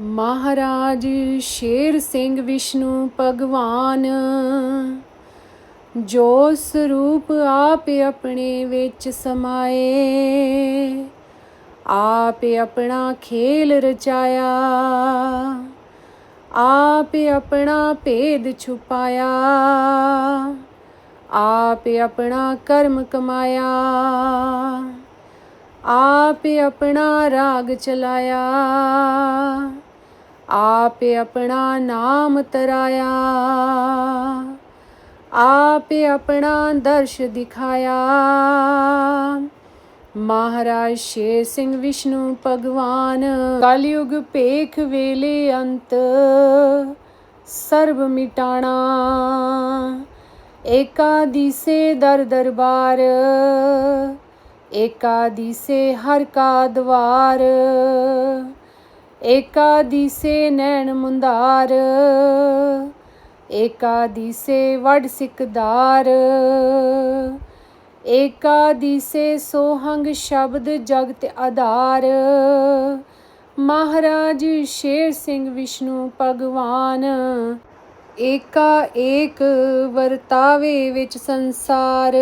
ਮਹਾਰਾਜ ਸ਼ੇਰ ਸਿੰਘ ਵਿਸ਼ਨੂੰ ਭਗਵਾਨ, ਜੋ ਸਰੂਪ ਆਪ ਆਪਣੇ ਵਿੱਚ ਸਮਾਏ, ਆਪ ਆਪਣਾ ਖੇਲ ਰਚਾਇਆ, ਆਪ ਆਪਣਾ ਭੇਦ ਛੁਪਾਇਆ, ਆਪ ਆਪਣਾ ਕਰਮ ਕਮਾਇਆ, ਆਪ ਆਪਣਾ ਰਾਗ ਚਲਾਇਆ। ਆਪ ਆਪਣਾ ਨਾਮ ਤਰਾਇਆ। ਆਪ ਆਪਣਾ ਦਰਸ਼ ਦਿਖਾਇਆ। ਮਹਾਰਾਜ ਸ਼ੇਰ ਸਿੰਘ ਵਿਸ਼ਨੂੰ ਭਗਵਾਨ, ਕਲਯੁਗ ਪੇਖ ਵੇਲੇ ਅੰਤ, ਸਰਬ ਮਿਟਾਣਾ। ਏਕਾ ਦਿਸੇ ਦਰ ਦਰਬਾਰ ਏਕਾ ਦਿਸੇ ਹਰ ਕਾ ਦਵਾਰ। ਏਕਾ ਦਿਸੇ ਨੈਣ ਮੁੰਦਾਰ ਏਕਾ ਦਿਸੇ ਵਡ ਸਿਕਦਾਰ ਏਕਾ ਦਿਸੇ ਸੋਹੰਗ ਸ਼ਬਦ ਜਗਤ ਆਧਾਰ। ਮਹਾਰਾਜ ਸ਼ੇਰ ਸਿੰਘ ਵਿਸ਼ਨੂੰ ਭਗਵਾਨ, ਏਕਾ ਏਕ ਵਰਤਾਵੇ ਵਿੱਚ ਸੰਸਾਰ।